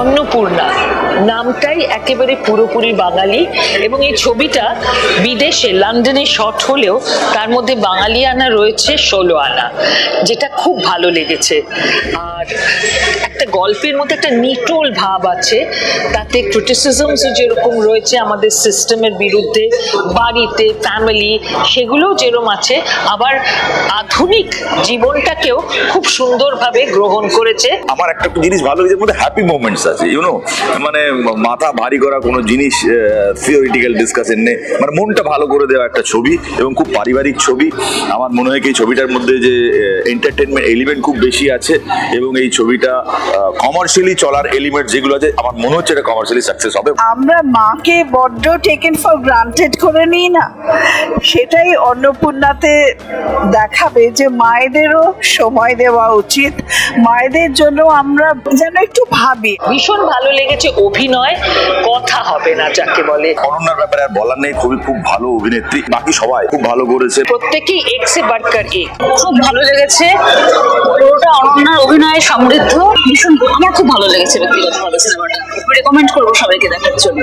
অন্নপূর্ণা। নামটাই একেবারে পুরোপুরি বাঙালি এবং এই ছবিটা বিদেশে, লন্ডনে শট হলেও তার মধ্যে বাঙালি আনা রয়েছে ষোলো আনা, যেটা খুব ভালো লেগেছে। আর একটা গল্পের মধ্যে একটা নিটোল ভাব আছে, তাতে ক্রিটিসিজমস যেরকম রয়েছে আমাদের সিস্টেমের বিরুদ্ধে, বাড়িতে ফ্যামিলি সেগুলোও যেরকম আছে, আবার আধুনিক জীবনটাকেও খুব সুন্দরভাবে গ্রহণ করেছে। আমার একটা জিনিস ভালো লেগেছে হ্যাপি মোমেন্টস আছে ইউনো মানে মাথা ভারী করা কোনো জিনিস থিওরিটিক্যাল ডিসকাশন নেই। মানে মনটা ভালো করে দেওয়া একটা ছবি এবং খুব পারিবারিক ছবি। আমার মনে হয় কি ছবিটার মধ্যে যে এন্টারটেনমেন্ট এলিমেন্ট খুব বেশি আছে এবং এই ছবিটা কমার্শিয়ালি চলার এলিমেন্ট যেগুলো আছে, আমার মনে হচ্ছে এটা কমার্শিয়ালি সাকসেস হবে। আমরা মাকে বড্ড টেকেন ফর গ্রান্টেড করে নিই না। সেটাই অন্নপূর্ণাতে দেখাবে যে মায়েদেরও সময় দেওয়া উচিত। মায়েদের জন্য আমরা যেন একটু ভাবি। ভীষণ ভালো লেগেছে অভিনয় কথা হবে না যাকে বলে। অনন্যার ব্যাপারে আর বলার নেই খুবই খুব ভালো অভিনেত্রী বাকি সবাই খুব ভালো করেছে। প্রত্যেকেই এক্সে বাটকার এক খুব ভালো লেগেছে। পুরোটা অনন্যার অভিনয়ে সমৃদ্ধ। ভীষণ আমার খুব ভালো লেগেছে ব্যক্তিগতভাবে সিনেমাটা। রেকমেন্ড করব সবাইকে দেখার জন্য।